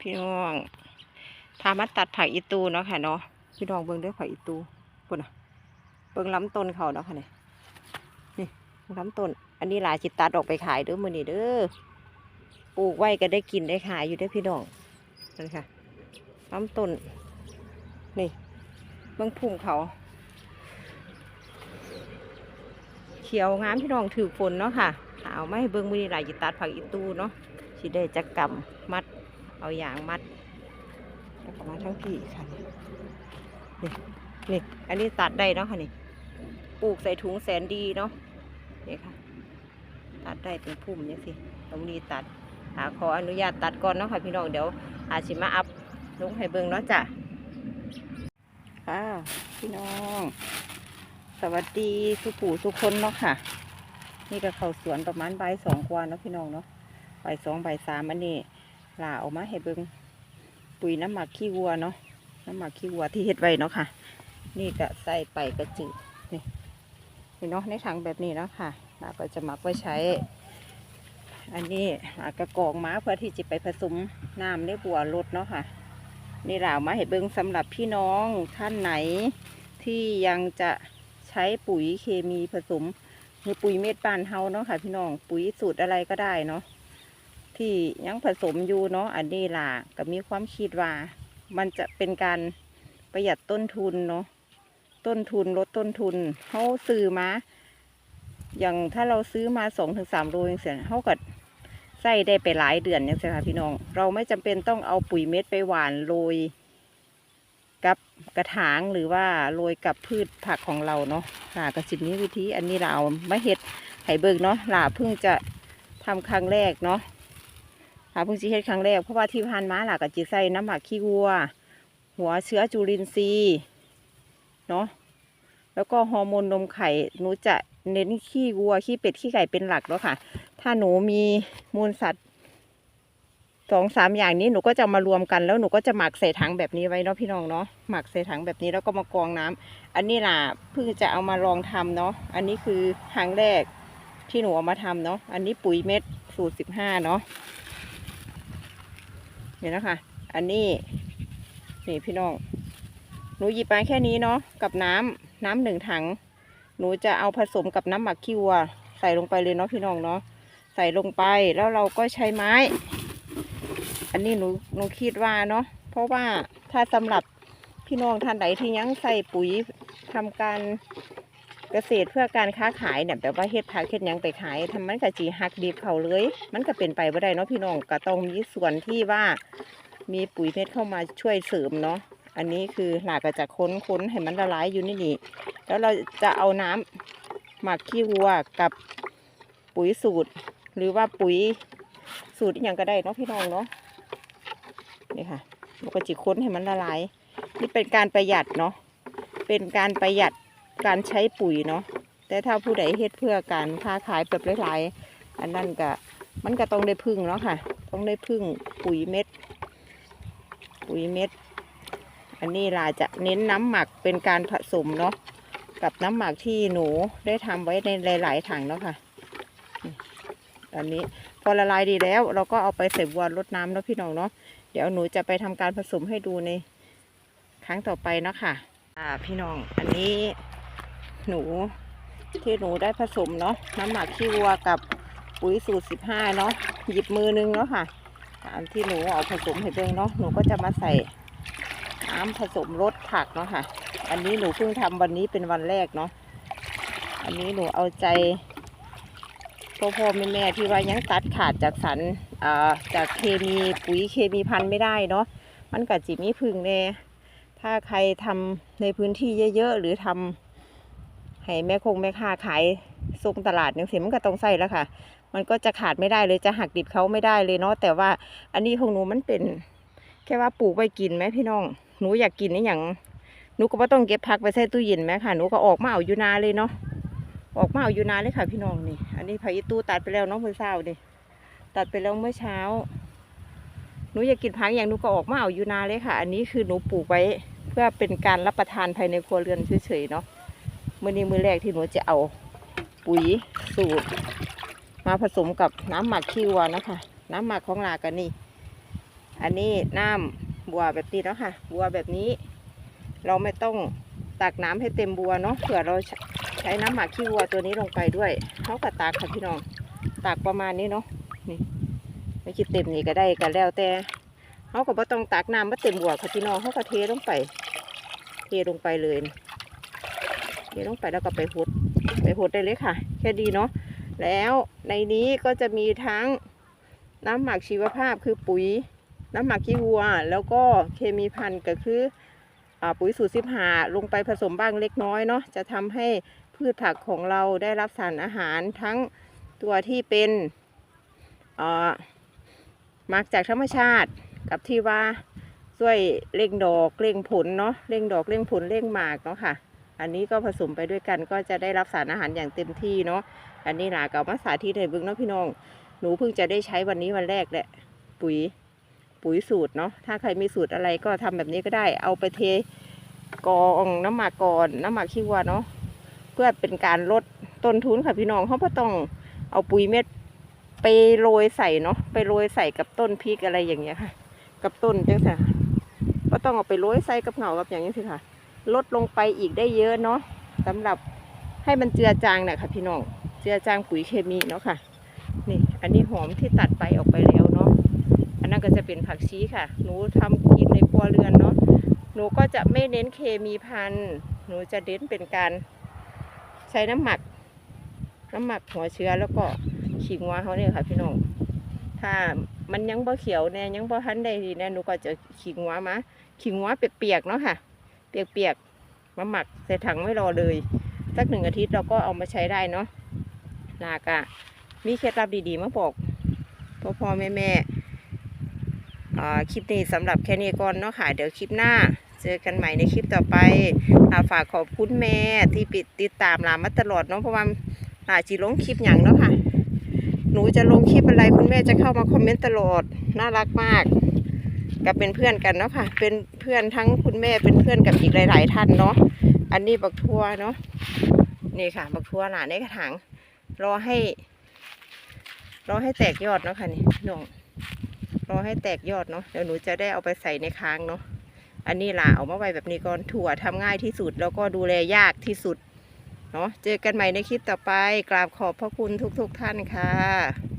พี่น้องพามาตัดผักอีตูเนาะค่ะเนาะพี่น้องเบิ่งเด้วยผักอีตูปุ่นอะเบิ่งล้ำต้นเขาเนาะค่ะนี่นี่ล้ำต้น อันนี้หลายจิตตัดออกไปขายเด้อมือนี่เด้อปลูกไว้ก็ได้กินได้ขายอยู่ได้พี่น้องนั่นค่ะล้ำต้นนี่เบิ่งพุ่มเขา เขียวงามพี่น้องถือฝนเนาะค่ะเอาไม่เบิ่งมือนี่หลายจิตตัดผักอีตูเนาะสิได้จักกำมัด เอาอย่างมัดแล้วก็มาทั้งพี่ค่ะนี่นี่อันนี้ตัดได้เนาะค่ะนี่ปลูกใส่ถุงแสนดีเนาะนี่ค่ะ ตัดได้เป็นพุ่มนี่สิตรงนี้ตัดหาขออนุญาตตัดก่อนเนาะค่ะพี่น้องเดี๋ยว อาชิมาอัพลงให้เบิ่งเนาะจ้ะค่ะพี่น้อง สวัสดีสุปู่สุคนเนาะค่ะ นี่ก็เข้าสวนประมาณบ่ายสองกว่าเนาะพี่น้องเนาะบ่ายสองบ่ายสามอันนี้ ลาออกมาให้เบิงปุ๋ยน้ำหมักขี้วัวเนาะน้ำหมักขี้วัวที่เฮ็ดไว้เนาะค่ะ นี่ก็ใส่ไปกระจืดนี่นี่เนาะในถังแบบนี้เนาะค่ะลาก็จะหมักไว้ใช้ อันนี้ลากระกรองมาเพื่อที่จะไปผสมน้ำในบัวรดเนาะค่ะ นี่ลาเอามาให้เบิงสำหรับพี่น้องท่านไหนที่ยังจะใช้ปุ๋ยเคมีผสมหรือปุ๋ยเม็ดบานเฮาเนาะค่ะ พี่น้องปุ๋ยสูตรอะไรก็ได้เนาะ ที่ยังผสมอยู่เนาะอันนี้ล่ะก็มีความคิดว่า มันจะเป็นการประหยัดต้นทุนเนาะต้นทุนลดต้นทุนเขาซื้อมา อย่างถ้าเราซื้อมาสองถึงสามโลอย่างเสียเขาก็ใส่ได้ไปหลายเดือนอย่างเสียค่ะพี่น้อง เราไม่จำเป็นต้องเอาปุ๋ยเม็ดไปหว่านโรยกับกระถางหรือว่าโรยกับพืชผักของเราเนาะหล่ะกระสิบนี้วิธีอันนี้เราไม่เฮ็ดไห่เบิกเนาะหล่ะเพิ่งจะทำครั้งแรกเนาะ ค่ะเพิ่งสิเฮ็ดครั้งแรกเพราะว่าที่ผ่านมาล่ะก็จิใส่น้ำหมักขี้วัว หัวเชื้อจุลินทรีย์เนาะแล้วก็ฮอร์โมนนมไข่หนูจะเน้นขี้วัวขี้เป็ดขี้ไก่เป็นหลักแล้วค่ะ ถ้าหนูมีมูลสัตว์สองสามอย่างนี้หนูก็จะมารวมกันแล้วหนูก็จะหมักใส่ถังแบบนี้ไว้เนาะพี่น้องเนาะหมักใส่ถังแบบนี้แล้วก็มากรองน้ำอันนี้ล่ะเพิ่งจะเอามาลองทำเนาะอันนี้คือครั้งแรกที่หนูเอามาทำเนาะอันนี้ปุ๋ยเม็ดสูตรสิบห้าเนาะ เห็นนะคะ อันนี้ นี่พี่น้อง หนูหยิบมาแค่นี้เนาะ กับน้ำน้ำหนึ่งถัง หนูจะเอาผสมกับน้ำหมักขี้วัว ใส่ลงไปเลยเนาะพี่น้องเนาะ ใส่ลงไป แล้วเราก็ใช้ไม้ อันนี้หนู หนูคิดว่าเนาะ เพราะว่าถ้าสำหรับพี่น้องท่านใดที่ยังใส่ปุ๋ยทำการ เกษตรเพื่อการค้าขายเนี่ยแบบว่าเฮ็ดผักเฮ็ดหยังไปขายทำมันกะจีหักดีเขาเลย มันก็เป็นไปไม่ได้เนาะพี่น้องก็ต้องมีส่วนที่ว่ามีปุ๋ยเม็ดเข้ามาช่วยเสริมเนาะอันนี้คือหลากก็จะค้นค้นให้มันละลายอยู่นี่นี่แล้วเราจะเอาน้ำหมักขี้วัวกับปุ๋ยสูตร หรือว่าปุ๋ยสูตรอย่างก็ได้เนาะพี่น้องเนาะนี่ค่ะเราก็จะค้นให้มันละลายนี่เป็นการประหยัดเนาะเป็นการประหยัด การใช้ปุ๋ยเนาะแต่ถ้าผู้ใดเฮ็ดเพื่อการค้าขายแบบหลายๆอันนั้นก็มันก็ต้องได้พึ่งเนาะค่ะ ต้องได้พึ่งปุ๋ยเม็ด ปุ๋ยเม็ด อันนี้ล่ะจะเน้นน้ำหมักเป็นการผสมเนาะกับน้ำหมักที่หนูได้ทำไว้ในหลาย ๆถังเนาะค่ะอันนี้พอละลายดีแล้ว เราก็เอาไปใส่บัวรดน้ำเนาะพี่น้องเนาะเดี๋ยวหนูจะไปทำการผสมให้ดูในครั้งต่อไปเนาะค่ะ อ่าพี่น้องอันนี้ หนูที่หนูได้ผสมเนาะน้ำหมักขี้วัวกับปุ๋ยสูตรสิบห้าเนาะหยิบมือนึงเนาะค่ะตามที่หนูเอาผสมให้เบิ่งเนาะหนูก็จะมาใส่น้ำผสมรสผักเนาะค่ะ อันนี้หนูเพิ่งทำวันนี้เป็นวันแรกเนาะอันนี้หนูเอาใจพ่อพ่อแม่แม่ที่ว่ายังตัดขาดจากสารจากเคมีปุ๋ยเคมีพันธุ์ไม่ได้เนาะมันกัดจิมีพึ่งแน่ถ้าใครทำในพื้นที่เยอะๆหรือทำ ให้แม่คงแม่ค้าขายส่งตลาดเนี่ยเสียมันก็ต้องใส่แล้วค่ะ มันก็จะขาดไม่ได้เลยจะหักดิบเขาไม่ได้เลยเนาะแต่ว่าอันนี้ของหนูมันเป็น แค่ว่าปลูกไว้กินไหมพี่น้อง หนูอยากกินนี่อย่างหนูก็ไม่ต้องเก็บผักไปใส่ตู้เย็นไหมค่ะหนูก็ออกมาเอาอยู่นาเลยเนาะออกมาเอาอยู่นาเลยค่ะ พี่น้องนี่ อันนี้ผักอีตู้ตัดไปแล้วเนาะเมื่อเช้านี่ตัดไปแล้วเมื่อเช้าหนูอยากกินผักอย่างหนูก็ออกมาเอาอยู่นาเลยค่ะ อันนี้คือหนูปลูกไว้เพื่อเป็นการรับประทานภายในครัวเรือนเฉยๆเนาะ มื่อนี้มือแรกที่หนูจะเอาปุ๋ยสูตร มาผสมกับน้ำหมักขี้วัวนะคะ น้ำหมักของลากันนี่ อันนี้น้ำบัวแบบนี้เนาะค่ะ บัวแบบนี้ เราไม่ต้องตักน้ำให้เต็มบัวเนาะเผื่อเราใช้น้ำหมักขี้วัวตัวนี้ลงไปด้วยเขาก็ตักค่ะพี่น้องตักประมาณนี้เนาะนี่ไม่คิดเต็มนี่ก็ได้ก็แล้วแต่เขาก็บ่ต้องตักน้ำมาเต็มบัวค่ะพี่น้องเขาก็เทลงไป เทลงไปเลย เทลงไปแล้วก็ไปหดไปหดได้เลยค่ะ แค่ดีเนาะแล้วในนี้ก็จะมีทั้งน้ำหมักชีวภาพคือปุ๋ย น้ำหมักขี้วัว แล้วก็เคมีพันธุ์ก็คืออปุ๋ยสูตรสิบหาลงไปผสมบ้างเล็กน้อยเนาะจะทำให้พืชผักของเราได้รับสารอาหารทั้งตัวที่เป็นอ่ามาจากธรรมชาติกับที่ว่าช่วยเร่งดอกเร่งผลเนาะเร่งดอกเร่งผลเร่งหมากเนาะค่ะ อันนี้ก็ผสมไปด้วยกันก็จะได้รับสารอาหารอย่างเต็มที่เนาะอันนี้หลากับมาสาธิตให้เบิ่งเนาะพี่น้อง หนูเพิ่งจะได้ใช้วันนี้วันแรกแหละปุ๋ยปุ๋ยสูตรเนาะถ้าใครมีสูตรอะไรก็ทำแบบนี้ก็ได้ เอาไปเทกองน้ำหมักก่อนน้ำหมักขี้วัวเนาะเพื่อเป็นการลดต้นทุนค่ะพี่น้องเขาก็ต้องเอาปุ๋ยเม็ดไปโรยใส่เนาะไปโรยใส่กับต้นพริกอะไรอย่างเงี้ยค่ะ กับต้นจังสะก็ต้องเอาไปโรยใส่กับเหงากับอย่างนี้สิค่ะ ลดลงไปอีกได้เยอะเนาะสำหรับให้มันเจือจางเนี่ยค่ะพี่น้องเจือจางปุ๋ยเคมีเนาะค่ะ นี่ อันนี้หอมที่ตัดไปออกไปแล้วเนาะอันนั้นก็จะเป็นผักชีค่ะ หนูทำกินในครัวเรือนเนาะหนูก็จะไม่เน้นเคมีพันหนูจะเน้นเป็นการใช้น้ำหมัก น้ำหมักหัวเชื้อแล้วก็ขิงวัวเขาเนี่ยค่ะพี่น้องถ้ามันยังบ่เขียวแน่ยังบ่ทันได้ดีแน่หนูก็จะขิงวัวมาขิงวัวเปียกๆเนาะค่ะ เปียกๆมาหมักใส่ถังไม่รอเลย สักหนึ่งอาทิตย์เราก็เอามาใช้ได้เนาะนากะมีเคล็ดลับดีๆมาบอกพ่อพ่อแม่แม่คลิปนี้สำหรับแค่นี้ก่อนเนาะค่ะเดี๋ยวคลิปหน้า เจอกันใหม่ในคลิปต่อไปอาฝากขอบคุณแม่ที่ปิดติดตามลามาตลอดเนาะเพราะว่าอาจีลงคลิปอย่างเนาะค่ะ หนูจะลงคลิปอะไรคุณแม่จะเข้ามาคอมเมนต์ตลอด น่ารักมาก กับเป็นเพื่อนกันเนาะค่ะ เป็นเพื่อนทั้งคุณแม่เป็นเพื่อนกับอีกหลาย ๆ ท่านเนาะ อันนี้บักทั่วเนาะ นี่ค่ะ บักทั่วหลานในกระถาง รอให้ รอให้แตกยอดเนาะค่ะนี่น้องรอให้แตกยอดเนาะ เดี๋ยวหนูจะได้เอาไปใส่ในค้างเนาะ อันนี้ล่ะเอามาไว้แบบนี้ก่อน ถั่วทำง่ายที่สุดแล้วก็ดูแลยากที่สุด เนาะ เจอกันใหม่ในคลิปต่อไป กราบขอบพระคุณทุกๆท่านค่ะ